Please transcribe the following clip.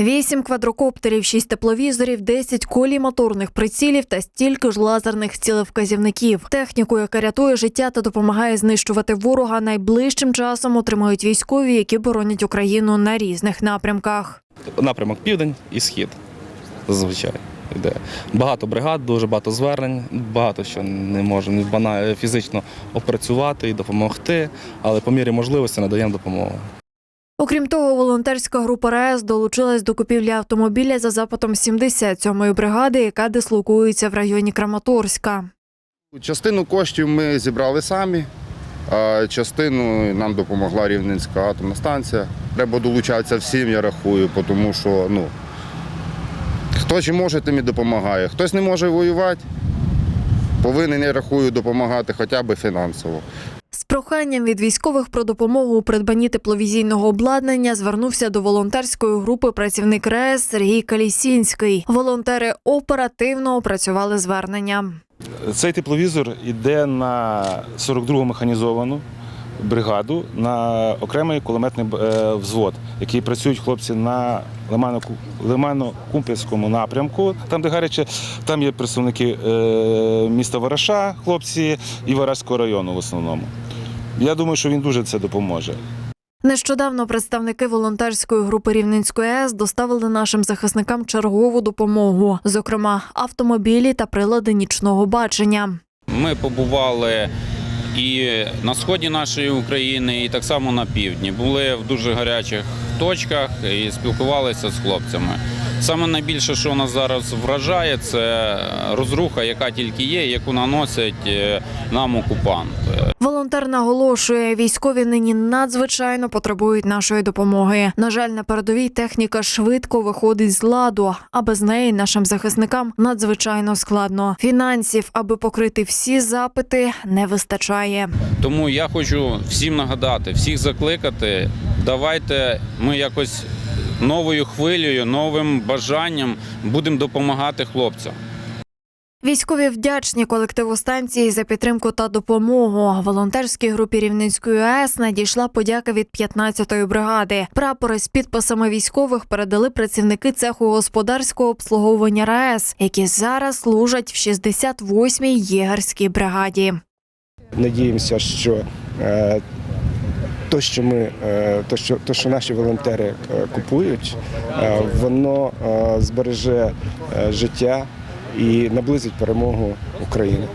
Вісім квадрокоптерів, шість тепловізорів, 10 колій моторних прицілів та стільки ж лазерних цілевказівників. Техніку, яка рятує життя та допомагає знищувати ворога, найближчим часом отримають військові, які боронять Україну на різних напрямках. напрямок південь і схід. Зазвичай йде. Багато бригад, дуже багато звернень, багато що не можемо фізично опрацювати і допомогти, але по мірі можливості надаємо допомогу. Окрім того, волонтерська група РАЕС долучилась до купівлі автомобіля за запитом 77-ї бригади, яка дислокується в районі Краматорська. Частину коштів ми зібрали самі, а частину нам допомогла Рівненська атомна станція. Треба долучатися всім, я рахую, тому що ну, хто чи може, тим і допомагає. Хтось не може воювати, повинен, я рахую, допомагати хоча б фінансово. З проханням від військових про допомогу у придбанні тепловізійного обладнання звернувся до волонтерської групи працівник РЕС Сергій Калісінський. Волонтери оперативно опрацювали звернення. Цей тепловізор йде на 42-го механізовану бригаду на окремий кулеметний е, взвод, який працюють хлопці на Лимано- Лимано-Кумпільському напрямку. Там, де гаряче, там є представники е, міста Вараша, хлопці і Вараського району в основному. Я думаю, що він дуже це допоможе. Нещодавно представники волонтерської групи Рівненської АЕС доставили нашим захисникам чергову допомогу, зокрема автомобілі та прилади нічного бачення. Ми побували і на сході нашої України, і так само на півдні. Були в дуже гарячих точках і спілкувалися з хлопцями. Саме найбільше, що нас зараз вражає, це розруха, яка тільки є, яку наносять е, нам окупант. Волонтер наголошує, військові нині надзвичайно потребують нашої допомоги. На жаль, на передовій техніка швидко виходить з ладу, а без неї нашим захисникам надзвичайно складно. Фінансів, аби покрити всі запити, не вистачає. Тому я хочу всім нагадати, всіх закликати. Давайте ми якось новою хвилею, новим бажанням будемо допомагати хлопцям. Військові вдячні колективу станції за підтримку та допомогу. Волонтерській групі Рівненської АЕС надійшла подяка від 15-ї бригади. Прапори з підписами військових передали працівники цеху господарського обслуговування РАЕС, які зараз служать в 68-й єгерській бригаді. Надіємося, що е, то, що ми, е, то, що, то, що наші волонтери е, купують, е, воно збереже життя і наблизить перемогу України.